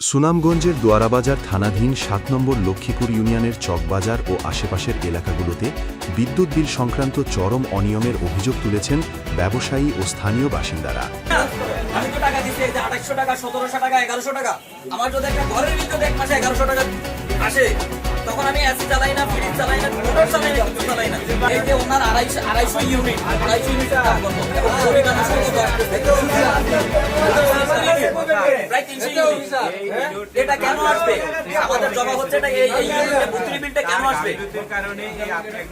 সুনামগঞ্জের দোয়ারাবাজার থানাধীন সাত নম্বর লক্ষ্মীপুর ইউনিয়নের চকবাজার ও আশেপাশের এলাকাগুলোতে বিদ্যুৎ বিল সংক্রান্ত চরম অনিয়মের অভিযোগ তুলেছেন ব্যবসায়ী ও স্থানীয় বাসিন্দারা। টাকা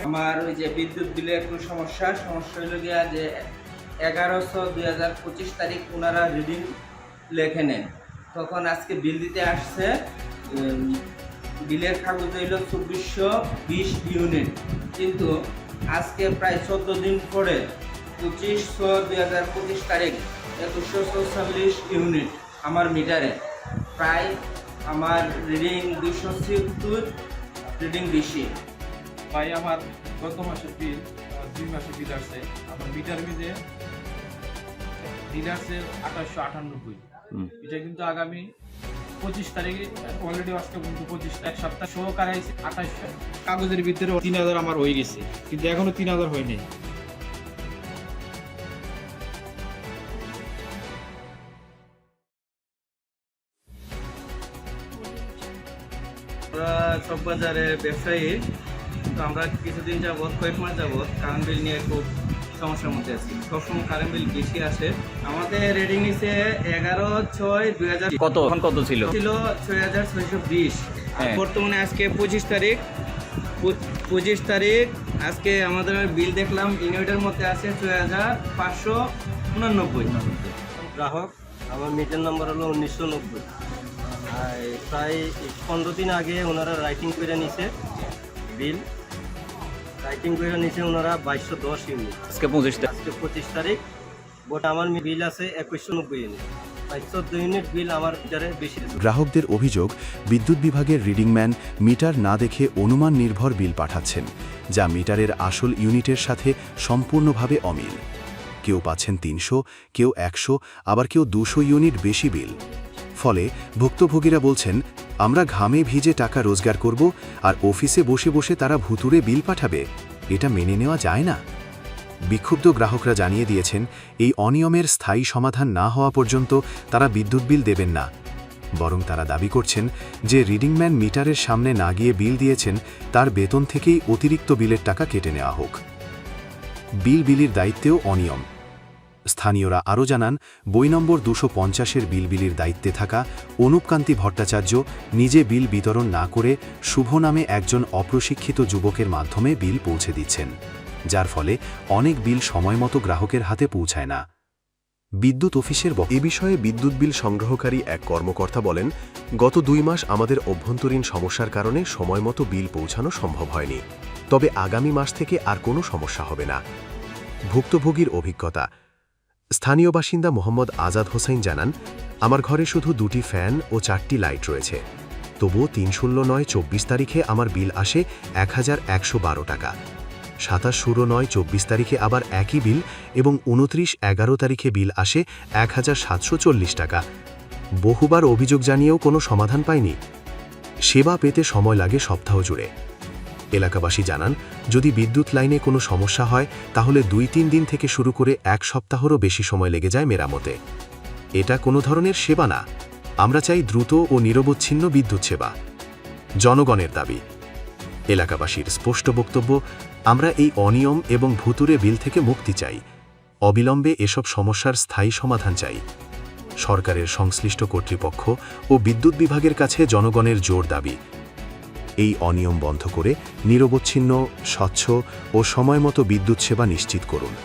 আমার ওই যে বিদ্যুৎ বিলে একটু সমস্যা সমস্যা হলো গিয়া যে এগারোশো দুই হাজার পঁচিশ তারিখ ওনারা রিডিং লেখে নেন। তখন আজকে বিল দিতে আসছে বিলের কাগজ হইল চব্বিশশো বিশ ইউনিট। কিন্তু আজকে প্রায় চোদ্দ দিন পরে পঁচিশ ছয় দুই হাজার পঁচিশ তারিখ একুশশো চৌচল্লিশ ইউনিট আমার মিটারে। প্রায় আমার রিডিং দুশো ছিয়াত্তর রিডিং বেশি। ভাই আমার গত মাসের বিল দুই মাসের বিল আসছে। আমার মিটার বিলে বিল আসছে আঠাশশো আটানব্বই। এটা কিন্তু আগামী পঁচিশ তারিখে অলরেডি আসতে কিন্তু পঁচিশ এক সপ্তাহ সহকারে আঠাশশো কাগজের ভিতরে তিন হাজার আমার হয়ে গেছে কিন্তু এখনও তিন হাজার হয়নি আমরা চকবাজারের ব্যবসায়ী তো আমরা কিছুদিন যাবৎ কয়েক মাস যাবৎ কারেন্ট বিল নিয়ে খুব সমস্যার মধ্যে আছি। সবসময় কারেন্ট বিল বেশি আসে। আমাদের রেডিং নিচে এগারো ছয় দুই হাজার কত? এখন কত ছিল? ছিল ছয় হাজার ছয়শো বিশ। হ্যাঁ। বর্তমানে আজকে পঁচিশ তারিখ। পঁচিশ তারিখ। আজকে আমাদের বিল দেখলাম ইউনিটের মধ্যে আছে ছয় হাজার পাঁচশো উনানব্বই। গ্রাহক? আমার মিটার নাম্বার হলো উনিশশো নব্বই। প্রায় পনেরো দিন আগে ওনারা রাইটিং করে নিছে বিল রাইটিং করে নিছে ওনারা বাইশশো দশ ইউনিট আজকে পঁচিশ আজকে পঁচিশ তারিখ। বট আমার বিল আছে একুশশো নব্বই ইউনিট ইউনিট বিল আমার মিটারে বেশি গ্রাহকদের অভিযোগ বিদ্যুৎ বিভাগের রিডিংম্যান মিটার না দেখে অনুমান নির্ভর বিল পাঠাচ্ছেন যা মিটারের আসল ইউনিটের সাথে সম্পূর্ণভাবে অমিল। কেউ পাচ্ছেন তিনশো কেউ একশো আবার কেউ দুশো ইউনিট বেশি বিল ফলে ভুক্তভোগীরা বলছেন, আমরা ঘামে ভিজে টাকা রোজগার করব আর অফিসে বসে বসে তারা ভুতুরে বিল পাঠাবে। এটা মেনে নেওয়া যায় না? বিক্ষুব্ধ গ্রাহকরা জানিয়ে দিয়েছেন, এই অনিয়মের স্থায়ী সমাধান না হওয়া পর্যন্ত তারা বিদ্যুৎ বিল দেবেন না। বরং তারা দাবি করছেন যে রিডিংম্যান মিটারের সামনে না গিয়ে বিল দিয়েছেন, তার বেতন থেকেই অতিরিক্ত বিলের টাকা কেটে নেওয়া হোক। বিল বিলির দায়িত্বেও অনিয়ম। স্থানীয়রা আরও জানান, বই নম্বর দুশো পঞ্চাশের বিল বিলির দায়িত্বে থাকা অনুপকান্তি ভট্টাচার্য নিজে বিল বিতরণ না করে শুভ নামে একজন অপ্রশিক্ষিত যুবকের মাধ্যমে বিল পৌঁছে দিচ্ছেন, যার ফলে অনেক বিল সময়মতো গ্রাহকের হাতে পৌঁছায় না। বিদ্যুৎ অফিসের এ বিষয়ে বিদ্যুৎ বিল সংগ্রহকারী এক কর্মকর্তা বলেন, গত দুই মাস আমাদের অভ্যন্তরীণ সমস্যার কারণে সময়মতো বিল পৌঁছানো সম্ভব হয়নি। তবে আগামী মাস থেকে আর কোনো সমস্যা হবে না। ভুক্তভোগীর অভিজ্ঞতা স্থানীয় বাসিন্দা মোহাম্মদ আজাদ হোসেন জানান, আমার ঘরে শুধু দুটি ফ্যান ও চারটি লাইট রয়েছে। তবুও তিন শূন্য নয় চব্বিশ তারিখে আমার বিল আসে এক হাজার একশো বারো টাকা। সাতাশ ষোলো নয় চব্বিশ তারিখে আবার একই বিল এবং উনত্রিশ এগারো তারিখে বিল আসে এক হাজার সাতশো চল্লিশ টাকা। বহুবার অভিযোগ জানিয়েও কোনো সমাধান পায়নি সেবা পেতে সময় লাগে সপ্তাহ জুড়ে। এলাকাবাসী জানান, যদি বিদ্যুৎ লাইনে কোনো সমস্যা হয়, তাহলে দুই তিন দিন থেকে শুরু করে এক সপ্তাহেরও বেশি সময় লেগে যায় মেরামতে। এটা কোনো ধরনের সেবা না। আমরা চাই দ্রুত ও নিরবচ্ছিন্ন বিদ্যুৎ সেবা। জনগণের দাবি। এলাকাবাসীর স্পষ্ট বক্তব্য, আমরা এই অনিয়ম এবং ভুতুরে বিল থেকে মুক্তি চাই। অবিলম্বে এসব সমস্যার স্থায়ী সমাধান চাই। সরকারের সংশ্লিষ্ট কর্তৃপক্ষ ও বিদ্যুৎ বিভাগের কাছে জনগণের জোর দাবি। এই অনিয়ম বন্ধ করে নিরবচ্ছিন্ন স্বচ্ছ ও সময়মতো বিদ্যুৎ সেবা নিশ্চিত করুন।